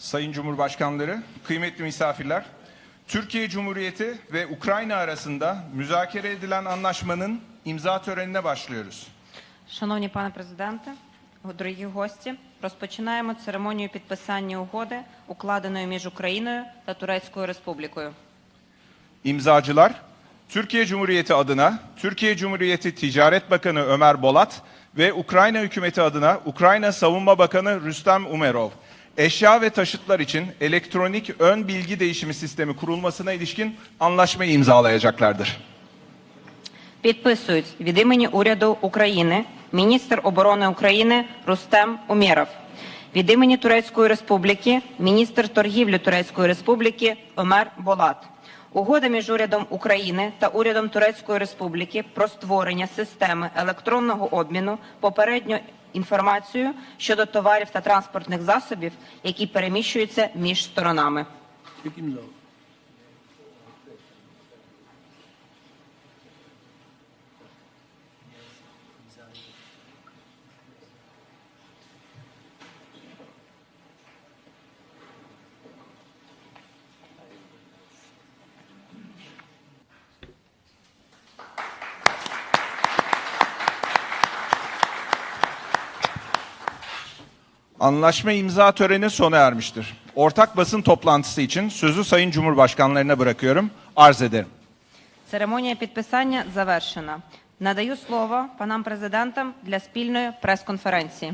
Sayın Cumhurbaşkanları, kıymetli misafirler, Türkiye Cumhuriyeti ve Ukrayna arasında müzakere edilen anlaşmanın imza törenine başlıyoruz. Шановні пане президенте, дорогі гості, розпочинаємо церемонію підписання угоди, укладеної між Україною та Турецькою Республікою. İmzacılar, Türkiye Cumhuriyeti adına Türkiye Cumhuriyeti Ticaret Bakanı Ömer Bolat ve Ukrayna hükümeti adına Ukrayna Savunma Bakanı Rüstem Umerov, eşya ve taşıtlar için elektronik ön bilgi değişimi sistemi kurulmasına ilişkin anlaşmayı imzalayacaklardır. Підписують від імені уряду України міністр оборони України Рустем Умєров. Від імені Турецької Республіки міністр торгівлі Турецької Республіки Омер Болат. Угода між урядом України та урядом Турецької Республіки про створення системи електронного обміну попередньо інформацією щодо товарів та транспортних засобів, які переміщуються між сторонами. Anlaşma imza töreni sona ermiştir. Ortak basın toplantısı için sözü Sayın Cumhurbaşkanlarına bırakıyorum. Arz ederim. Церемонія підписання завершена. Надаю слово панам президентам для спільної прес-конференції.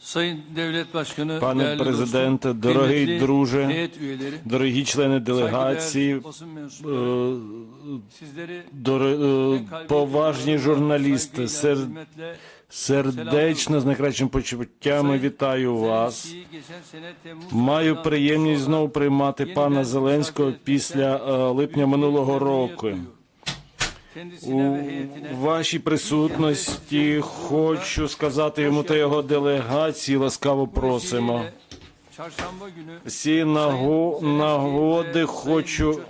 Sayın Devlet Başkanı, Пане değerli президенте, dostum, дорогий kıymetli друже, heyet üyeleri, дорогі члени делегації, saygıdeğer basın mensupları, е, sizleri доро- е, en kalbi поважні duygularla, журналісти, saygıyla, сер- hürmetle сердечно з найкращими почуттями вітаю вас. Маю приємність знову приймати пана Зеленського після е, липня минулого року. У вашій присутності хочу сказати йому та його делегації ласкаво просимо. Наго- нагоди хочу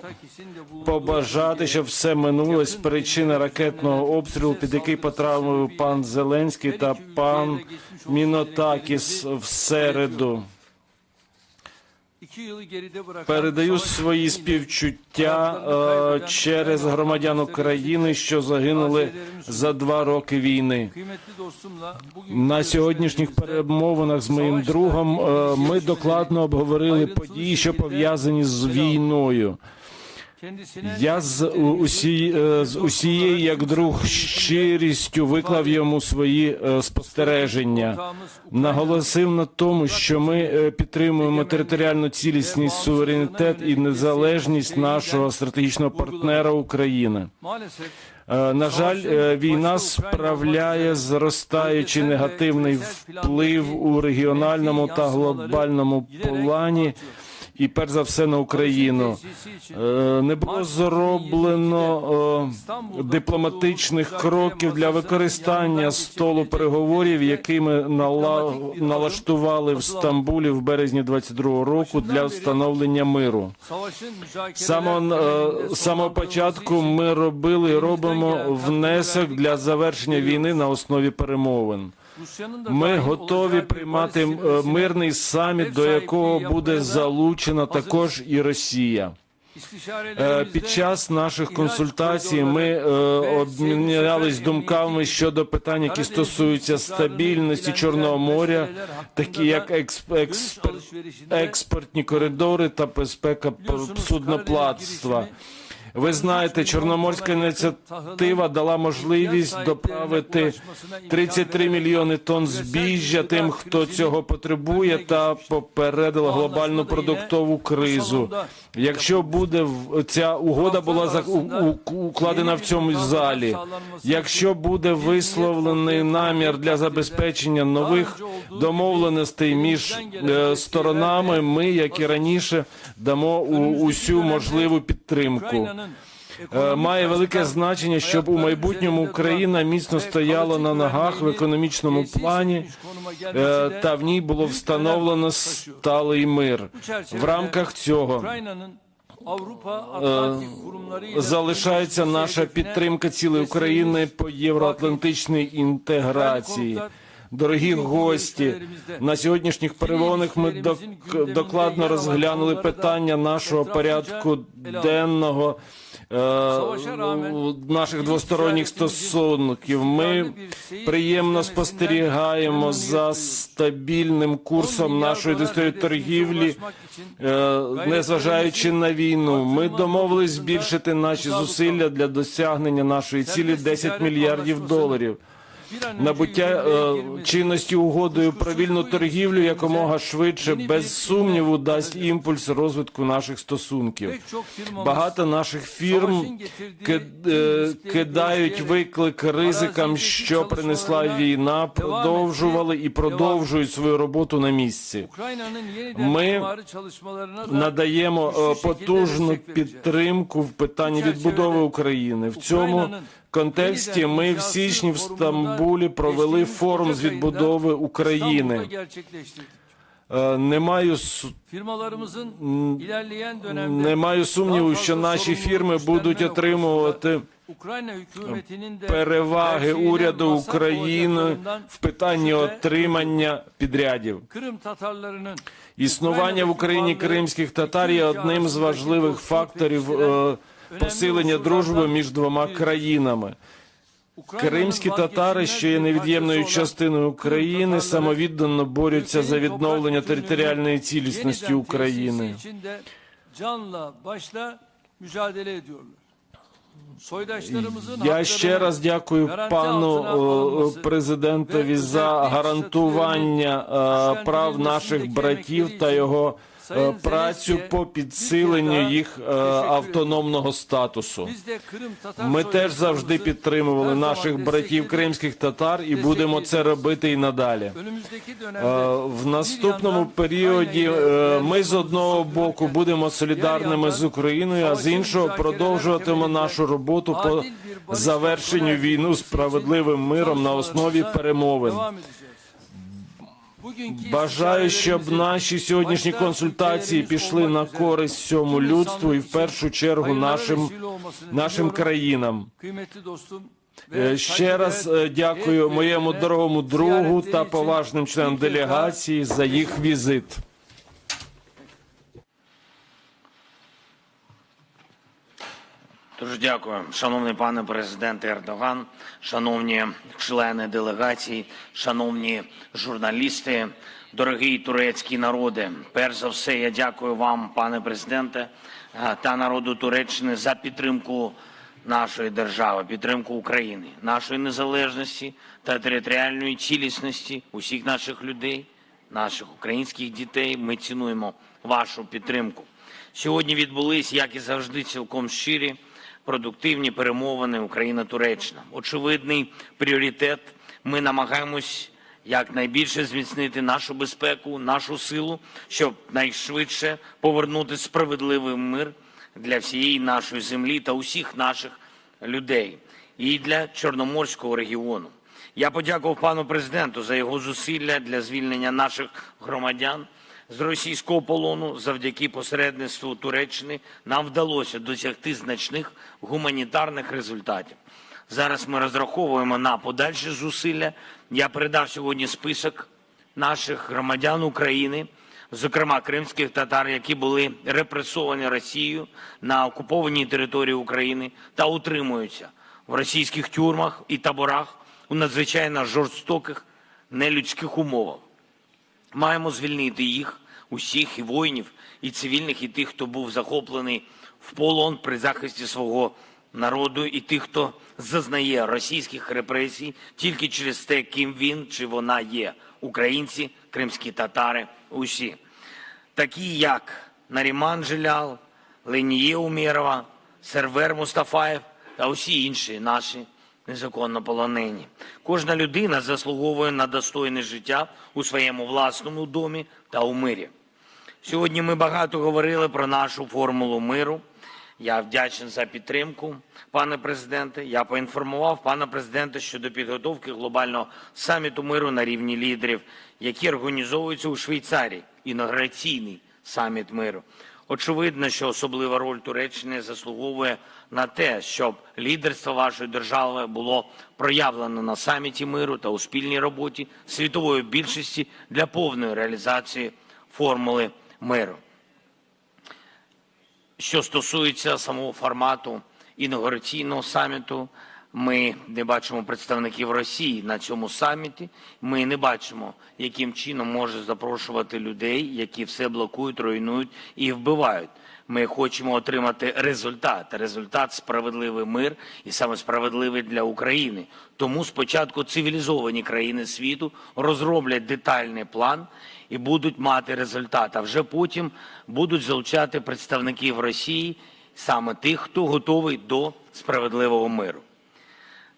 побажати, щоб все минулось. Причина ракетного обстрілу, під який потрапив пан Зеленський та пан Мінотакіс в середу. Передаю свої співчуття е, через громадян України, що загинули за два роки війни. На сьогоднішніх перемовинах з моїм другом е, ми докладно обговорили події, що пов'язані з війною. Я з усі, е, з усією як друг щирістю виклав йому свої е, спостереження. Наголосив на тому, що ми е, підтримуємо територіальну цілісність, суверенітет і незалежність нашого стратегічного партнера України. На жаль, війна справляє зростаючий негативний вплив у регіональному та глобальному плані, і перш за все на Україну. Е, Не було зроблено е, дипломатичних кроків для використання столу переговорів, який ми нала- налаштували в Стамбулі в березні 22-го року для встановлення миру. З самого, е, самого початку ми робили і робимо внесок для завершення війни на основі перемовин. Ми готові приймати е, мирний саміт, до якого буде залучена також і Росія. Е, Під час наших консультацій ми е, обмінялись думками щодо питань, які стосуються стабільності Чорного моря, такі як експортні коридори та безпека судноплатства. Ви знаєте, Чорноморська ініціатива дала можливість доправити 33 мільйони тонн збіжжя тим, хто цього потребує, та попередила глобальну продуктову кризу. Якщо буде ця угода була укладена в цьому залі, якщо буде висловлений намір для забезпечення нових домовленостей між е, сторонами, ми, як і раніше, дамо усю можливу підтримку. Е, Має велике значення, щоб у майбутньому Україна міцно стояла на ногах в економічному плані, е, та в ній було встановлено сталий мир. В рамках цього залишається наша підтримка цілої України по євроатлантичній інтеграції. Дорогі гості, на сьогоднішніх перемовинах ми док- докладно розглянули питання нашого порядку денного е, наших двосторонніх стосунків. Ми приємно спостерігаємо за стабільним курсом нашої індустрії торгівлі, е, незважаючи на війну. Ми домовились збільшити наші зусилля для досягнення нашої цілі 10 мільярдів доларів. Набуття е, чинності угодою про вільну торгівлю якомога швидше, без сумніву, дасть імпульс розвитку наших стосунків. Багато наших фірм е, кидають виклик ризикам, що принесла війна, продовжували і продовжують свою роботу на місці. Ми Надаємо е, потужну підтримку в питанні відбудови України. В цьому контексті ми в січні в Стамбулі провели форум з відбудови України. Е, Не маю не маю сумніву, що наші фірми будуть отримувати переваги уряду України в питанні отримання підрядів. Існування в Україні кримських татар є одним з важливих факторів посилення дружби між двома країнами. Кримські татари, що є невід'ємною частиною України, самовіддано борються за відновлення територіальної цілісності України. Я ще раз дякую пану е, президентові за гарантування е, прав наших братів та його працю по підсиленню їх е, автономного статусу. Ми теж завжди підтримували наших братів кримських татар і будемо це робити і надалі. Е, В наступному періоді е, ми з одного боку будемо солідарними з Україною, а з іншого продовжуватимемо нашу роботу по завершенню війну справедливим миром на основі перемовин. Бажаю, щоб наші сьогоднішні консультації пішли на користь всьому людству і в першу чергу нашим, нашим країнам. Е, Ще раз е, дякую моєму дорогому другу та поважним членам делегації за їх візит. Дуже дякую, шановний пане президент Ердоган, шановні члени делегації, шановні журналісти, дорогий турецький народи. Перш за все, я дякую вам, пане президенте, е, та народу Туреччини за підтримку нашої держави, підтримку України, нашої незалежності та територіальної цілісності усіх наших людей, наших українських дітей. Ми цінуємо вашу підтримку. Сьогодні відбулись, як і завжди, цілком щирі, продуктивні перемовини Україна-Туреччина. Очевидний пріоритет. Ми намагаємось якнайбільше зміцнити нашу безпеку, нашу силу, щоб найшвидше повернути справедливий мир для всієї нашої землі та усіх наших людей і для Чорноморського регіону. Я подякував пану президенту за його зусилля для звільнення наших громадян з російського полону. Завдяки посередництву Туреччини нам вдалося досягти значних гуманітарних результатів. Зараз ми розраховуємо на подальші зусилля. Я передав сьогодні список наших громадян України, зокрема кримських татар, які були репресовані Росією на окупованій території України та утримуються в російських тюрмах і таборах у надзвичайно жорстоких нелюдських умовах. Маємо звільнити їх, усіх і воїнів, і цивільних, і тих, хто був захоплений в полон при захисті свого народу, і тих, хто зазнає російських репресій тільки через те, ким він чи вона є. Українці, кримські татари, усі. Такі як Наріман Жилял, Леніє Умєрова, Сервер Мустафаєв та усі інші наші незаконно полонені. Кожна людина заслуговує на достойне життя у своєму власному домі та у мирі. Сьогодні ми багато говорили про нашу формулу миру. Я вдячний за підтримку, пане президенте. Я поінформував пана президента щодо підготовки глобального саміту миру на рівні лідерів, які організовуються у Швейцарії. Інаугураційний саміт миру. Очевидно, що особлива роль Туреччини заслуговує на те, щоб лідерство вашої держави було проявлено на саміті миру та у спільній роботі світової більшості для повної реалізації формули миру. Що стосується самого формату інаугураційного саміту, ми не бачимо представників Росії на цьому саміті. Ми не бачимо, яким чином може запрошувати людей, які все блокують, руйнують і вбивають. Ми хочемо отримати результат. Результат справедливий мир і саме справедливий для України. Тому спочатку цивілізовані країни світу розроблять детальний план і будуть мати результат. А вже потім будуть залучати представників Росії, саме тих, хто готовий до справедливого миру.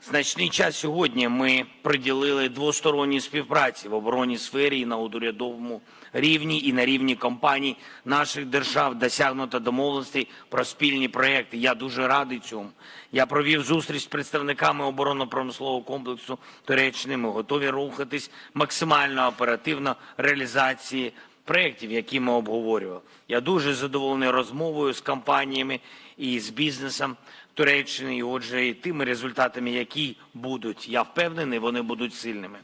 Значний час сьогодні ми приділили двосторонній співпраці в оборонній сфері і на урядовому рівні, і на рівні компаній наших держав досягнуто домовленостей про спільні проекти. Я дуже радий цьому. Я провів зустріч з представниками оборонно-промислового комплексу Туреччини. Ми готові рухатись максимально оперативно реалізації проєктів, які ми обговорювали. Я дуже задоволений розмовою з компаніями і з бізнесом Туреччини, і отже, і тими результатами, які будуть. Я впевнений, вони будуть сильними.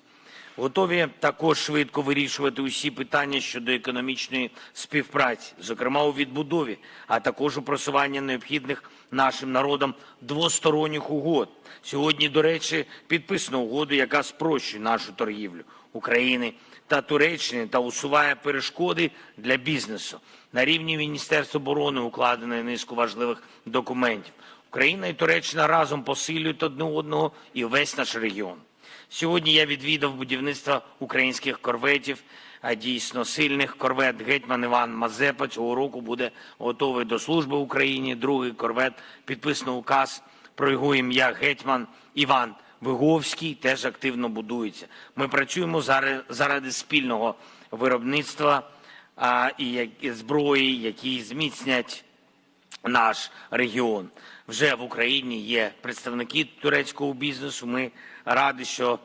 Готові також швидко вирішувати усі питання щодо економічної співпраці, зокрема у відбудові, а також у просуванні необхідних нашим народам двосторонніх угод. Сьогодні, до речі, підписано угоду, яка спрощує нашу торгівлю України та Туреччини та усуває перешкоди для бізнесу. На рівні Міністерства оборони укладено низку важливих документів. Україна і Туреччина разом посилюють одне одного і весь наш регіон. Сьогодні я відвідав будівництво українських корветів, а дійсно сильних корвет. Гетьман Іван Мазепа цього року буде готовий до служби Україні. Другий корвет підписано указ про його ім'я Гетьман Іван Виговський теж активно будується. Ми працюємо заради, спільного виробництва і зброї, які зміцнять наш регіон. Вже в Україні є представники турецького бізнесу. Ми раді, що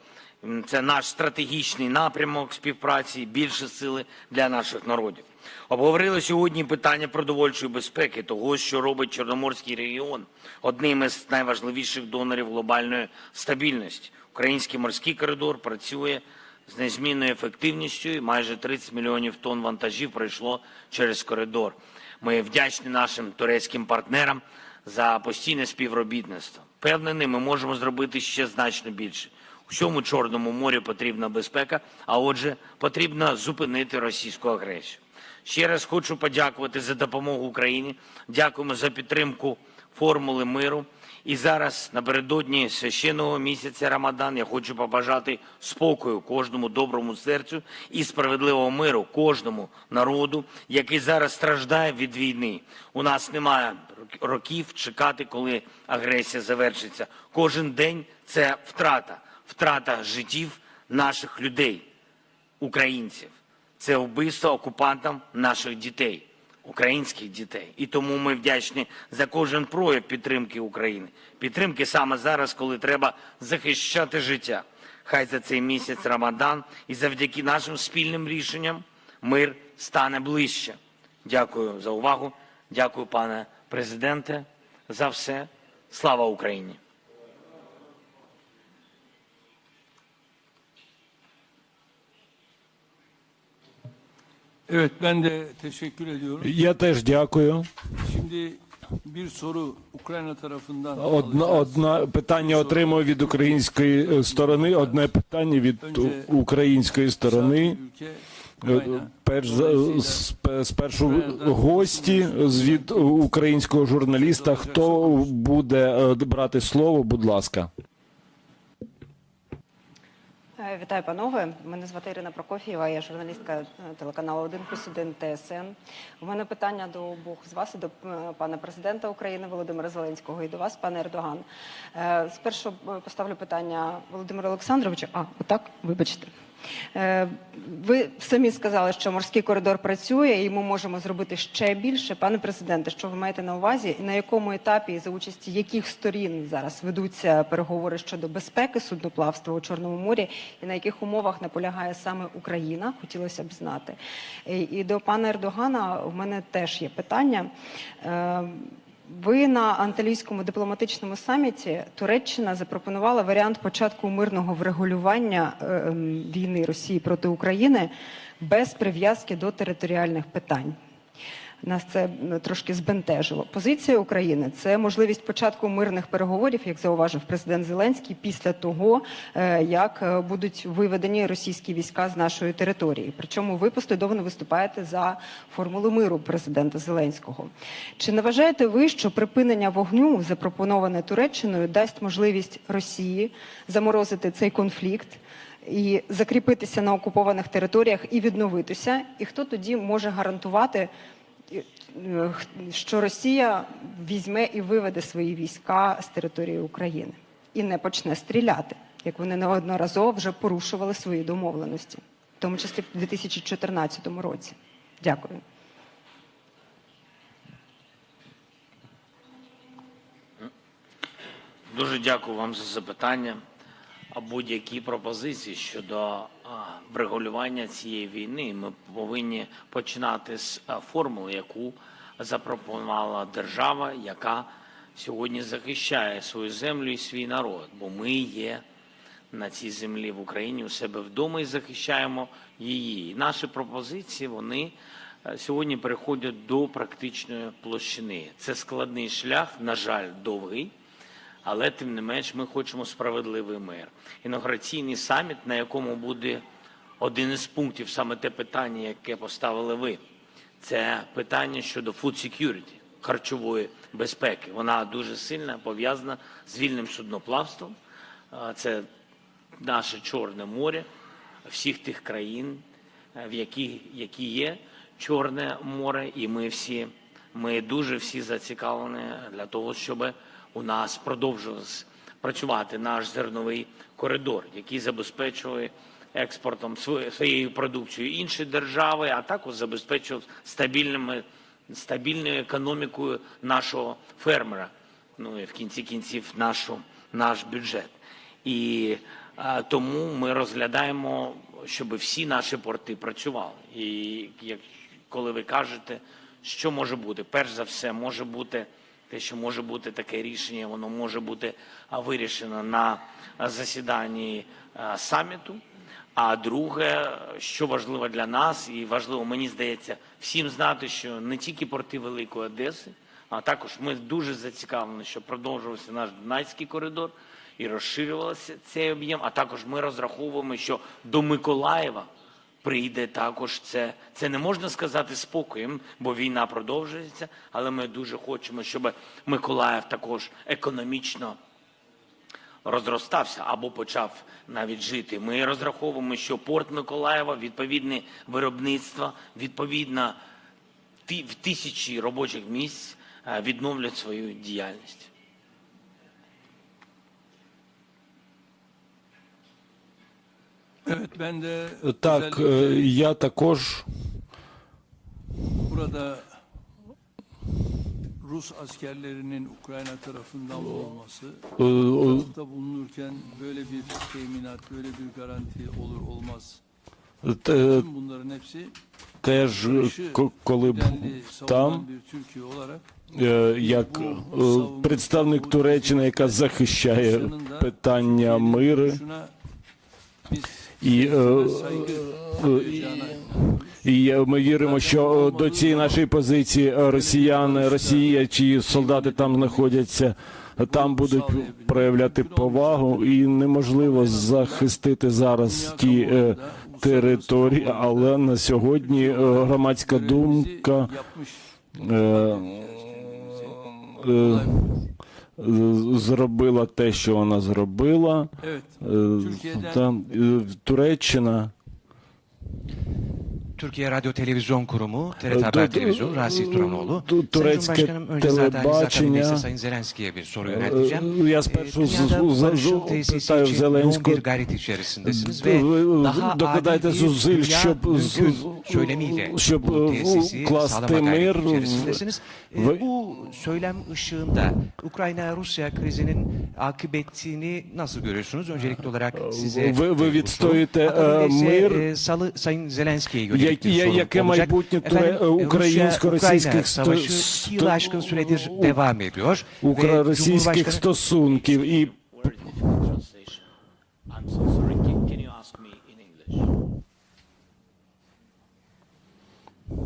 це наш стратегічний напрямок співпраці, більше сили для наших народів. Обговорили сьогодні питання продовольчої безпеки, того, що робить Чорноморський регіон одним із найважливіших донорів глобальної стабільності. Український морський коридор працює з незмінною ефективністю, і майже 30 мільйонів тонн вантажів пройшло через коридор. Ми вдячні нашим турецьким партнерам за постійне співробітництво. Впевнений, ми можемо зробити ще значно більше. У всьому Чорному морі потрібна безпека, а отже, потрібно зупинити російську агресію. Ще раз хочу подякувати за допомогу Україні. Дякуємо за підтримку формули миру. І зараз, напередодні священного місяця Рамадан, я хочу побажати спокою кожному доброму серцю і справедливого миру кожному народу, який зараз страждає від війни. У нас немає років чекати, коли агресія завершиться. Кожен день це втрата, втрата життів наших людей, українців. Це вбивство окупантам наших дітей, українських дітей. І тому ми вдячні за кожен прояв підтримки України. Підтримки саме зараз, коли треба захищати життя. Хай за цей місяць Рамадан і завдяки нашим спільним рішенням мир стане ближче. Дякую за увагу. Дякую, пане президенте, за все. Слава Україні! Evet ben de teşekkür ediyorum. Я теж дякую. Şimdi bir soru Ukrayna tarafından Одна, alacağız. одна питання отримав від української е, сторони, одне питання від української сторони. Ülke Е, Ukrayna. Перш за спершу гості з від українського журналіста. Хто буде е, брати слово? Будь ласка. Вітаю, панове. Мене звати Ірина Прокофієва, я журналістка е, телеканалу 1 плюс 1 ТСН. У мене питання до обох з вас до е, пана президента України Володимира Зеленського і до вас, пане Ердоган. Е, Спершу поставлю питання Володимиру Олександровичу. А, отак, вибачте. Е, Ви самі сказали, що морський коридор працює, і ми можемо зробити ще більше. Пане президенте, що ви маєте на увазі, і на якому етапі і за участі яких сторін зараз ведуться переговори щодо безпеки судноплавства у Чорному морі, і на яких умовах наполягає саме Україна? Хотілося б знати. І, до пана Ердогана у мене теж є питання. Ви на анталійському дипломатичному саміті Туреччина запропонувала варіант початку мирного врегулювання е, ем, війни Росії проти України без прив'язки до територіальних питань. Нас це трошки збентежило. Позиція України це можливість початку мирних переговорів, як зауважив президент Зеленський, після того, е, як е, будуть виведені російські війська з нашої території. Причому ви послідовно виступаєте за формулу миру президента Зеленського. Чи не вважаєте ви, що припинення вогню, запропоноване Туреччиною, дасть можливість Росії заморозити цей конфлікт? І закріпитися на окупованих територіях і відновитися, і хто тоді може гарантувати, е, що Росія візьме і виведе свої війська з території України і не почне стріляти, як вони неодноразово вже порушували свої домовленості, в тому числі в 2014 році. Дякую. Дуже дякую вам за запитання. А будь-які пропозиції щодо врегулювання цієї війни ми повинні починати з формули, яку запропонувала держава, яка сьогодні захищає свою землю і свій народ. Бо ми є на цій землі в Україні у себе вдома і захищаємо її. І наші пропозиції вони сьогодні переходять до практичної площини. Це складний шлях, на жаль, довгий. Але тим не менш ми хочемо справедливий мир. Інаугураційний саміт, на якому буде один із пунктів, саме те питання, яке поставили ви. Це питання щодо food security, харчової безпеки. Вона дуже сильно пов'язана з вільним судноплавством. Це наше Чорне море всіх тих країн, е, в які, які є Чорне море, і ми всі, ми дуже всі зацікавлені для того, щоб у нас продовжувався працювати наш зерновий коридор, який забезпечує експортом своє- своєю продукцією інші держави, а також забезпечував стабільними стабільною економікою нашого фермера. Ну і в кінці кінців нашу наш бюджет. І а, тому ми розглядаємо, щоб всі наші порти працювали. І як коли ви кажете, що може бути, перш за все, може бути те, що може бути таке рішення, воно може бути вирішено на засіданні саміту. А друге, що важливо для нас, і важливо, мені здається, всім знати, що не тільки порти Великої Одеси, а також ми дуже зацікавлені, щоб продовжувався наш Дунайський коридор і розширювався цей об'єм. А також ми розраховуємо, що до Миколаєва прийде також це. Це не можна сказати спокоєм, бо війна продовжується. Але ми дуже хочемо, щоб Миколаїв також економічно розростався або почав навіть жити. Ми розраховуємо, що порт Миколаєва, відповідне виробництво, відповідно в тисячі робочих місць е, відновлять свою діяльність. Evet ben de Так, е, я також burada Rus askerlerinin Ukrayna tarafından olması, е, е, tarafta bulunurken böyle bir teminat, böyle bir garanti olur olmaz. Tüm bunların hepsi теж, коли б там Е, як е, представник Туреччини, яка захищає питання миру, і, е, і е, ми віримо, що е, до цієї нашої позиції е, росіяни, Росія, чиї солдати там знаходяться, там будуть проявляти повагу, і неможливо захистити зараз ті е, території, але на сьогодні е, громадська думка. е, е, зробила те, що вона зробила. Е, Там е, Туреччина Türkiye Radyo Televizyon Kurumu, TRT Dur- Haber dur- Televizyonu, Rasim Turanoğlu. dur- Sayın Turecke Cumhurbaşkanım önce zaten zaten телебачення. neyse Sayın Zelenski'ye bir soru Е, yönelteceğim. Я Ee, спершу з- dünyada з- barışın з- tesisi питаю için yoğun Зеленського. bir gayret içerisindesiniz ve Ви daha докладайте adil bir зусиль, dünya щоб, mümkün з- söylemiyle щоб bu tesisi вкласти sağlama мир gayreti в- içerisindesiniz. Ee, в- Bu söylem ışığında Ukrayna-Rusya krizinin akıbetini nasıl görüyorsunuz? Öncelikli olarak size Ви- ви e, bu відстоюєте, soru. Akabinde е, ise, мир. e, Salı Sayın Zelenski'ye Я- yönelik bir я- sorum яке e, українсько-російських Cumhurbaşkanı стосунків і?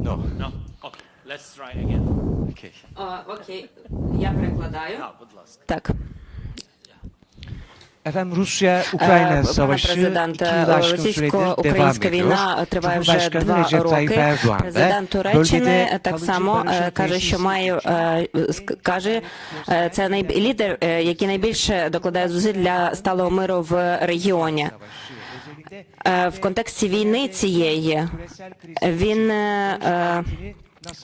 No. No? Okay. Let's try again. Okay. Окей, я перекладаю. Ah, будь ласка. Так. Efendim Rusya-Ukrayna savaşı iki yıl aşkın süredir devam російсько-українська ediyor. війна триває вже два роки. Президент Туреччини так само е, каже, що має е, каже, е, це лідер, який найбільше докладає зусиль для сталого миру в регіоні. В контексті війни цієї він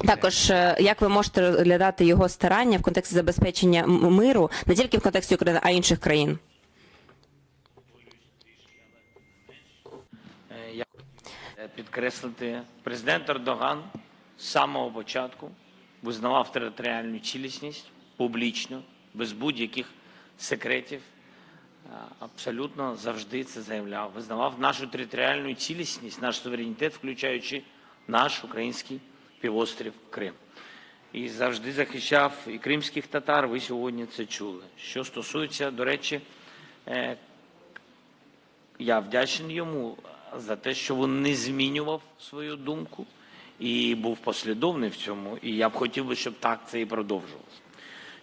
також як ви можете розглядати його старання в контексті забезпечення миру не тільки в контексті України, а й інших країн? Е, Я хочу підкреслити, президент Ердоган з самого початку визнавав територіальну цілісність публічно, без будь-яких секретів. Абсолютно завжди це заявляв. Визнавав нашу територіальну цілісність, наш суверенітет, включаючи наш український півострів Крим. І завжди захищав і кримських татар. Ви сьогодні це чули. Що стосується, до речі, е, я вдячний йому за те, що він не змінював свою думку і був послідовний в цьому. І я б хотів би, щоб так це і продовжувалося.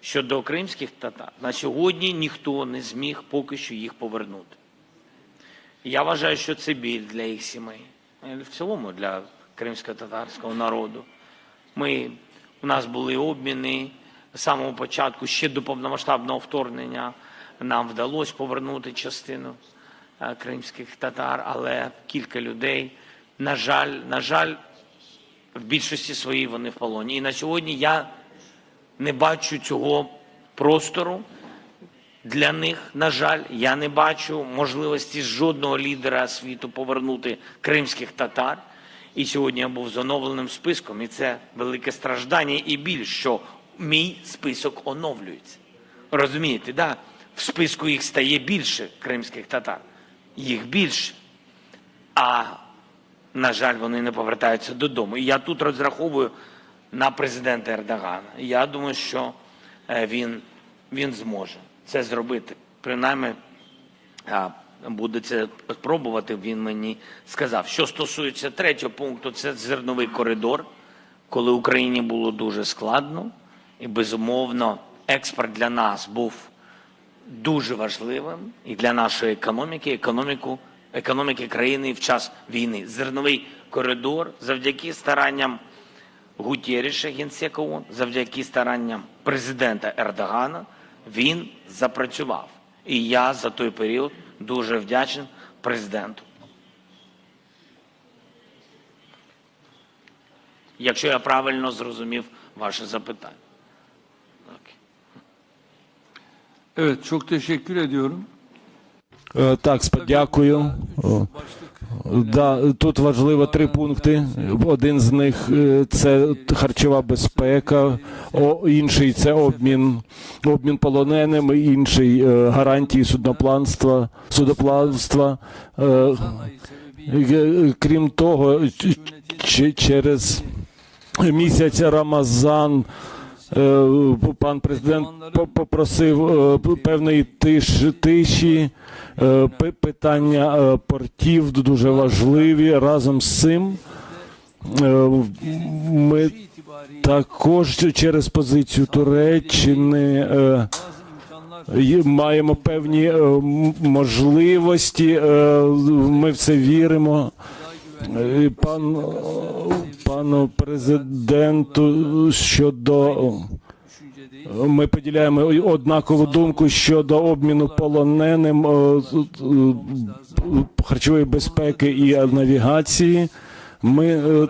Щодо кримських татар, на сьогодні ніхто не зміг поки що їх повернути. Я вважаю, що це біль для їх сімей, і в цілому для кримсько-татарського народу. Ми, у нас були обміни з самого початку, ще до повномасштабного вторгнення. Нам вдалося повернути частину е, кримських татар, але кілька людей, на жаль, на жаль, в більшості своїй вони в полоні. І на сьогодні я не бачу цього простору для них, на жаль, я не бачу можливості жодного лідера світу повернути кримських татар. І сьогодні я був з оновленим списком, і це велике страждання і біль, що мій список оновлюється. Розумієте, да? в списку їх стає більше кримських татар, їх більше. А на жаль, вони не повертаються додому. І я тут розраховую на президента Ердогана. Я думаю, що е, він, він зможе це зробити. Принаймні, буде це спробувати, він мені сказав. Що стосується третього пункту, це зерновий коридор, коли Україні було дуже складно, і безумовно експорт для нас був дуже важливим і для нашої економіки, економіку, економіки країни в час війни. Зерновий коридор завдяки старанням Гутєріша, генсека ООН, завдяки старанням президента Ердогана, він запрацював. І я за той період дуже вдячний президенту. Якщо я правильно зрозумів ваше запитання. Е, Так, дякую. Да, тут важливо три пункти. Один з них е, це харчова безпека, інший це обмін, обмін полоненими, інший е, гарантії суднопланства, судоплавства. Крім того, через місяць Рамазан пан президент по- попросив е, певної тиш- тиші. Е, Питання е, портів дуже важливі. Разом з цим е, ми також через позицію Туреччини е, маємо певні е, можливості. е, Ми в це віримо. Пан е, пану президенту щодо ми поділяємо однакову думку щодо обміну полоненим е, харчової безпеки і навігації. Ми е,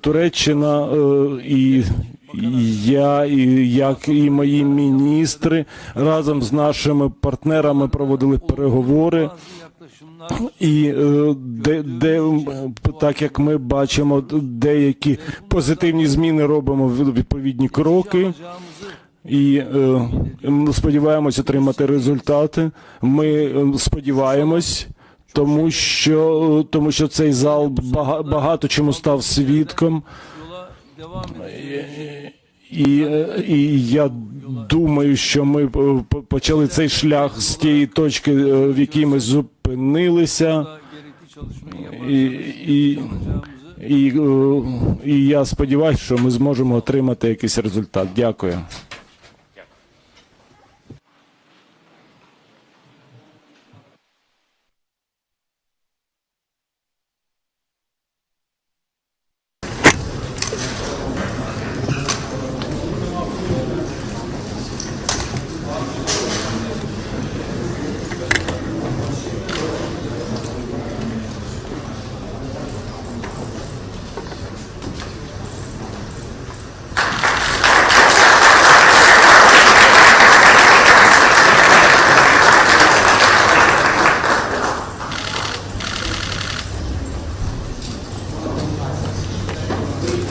Туреччина е, і я, і як і мої міністри разом з нашими партнерами проводили переговори. І е, де, де так як ми бачимо, деякі позитивні зміни робимо відповідні кроки. І е, сподіваємось отримати результати. Ми е, сподіваємось, тому що тому що цей зал бага- багато чому став свідком. І, і я думаю, що ми е, почали цей шлях з тієї точки, е, в якій ми зупинилися. І, і, і, е, і я сподіваюся, що ми зможемо отримати якийсь результат. Дякую.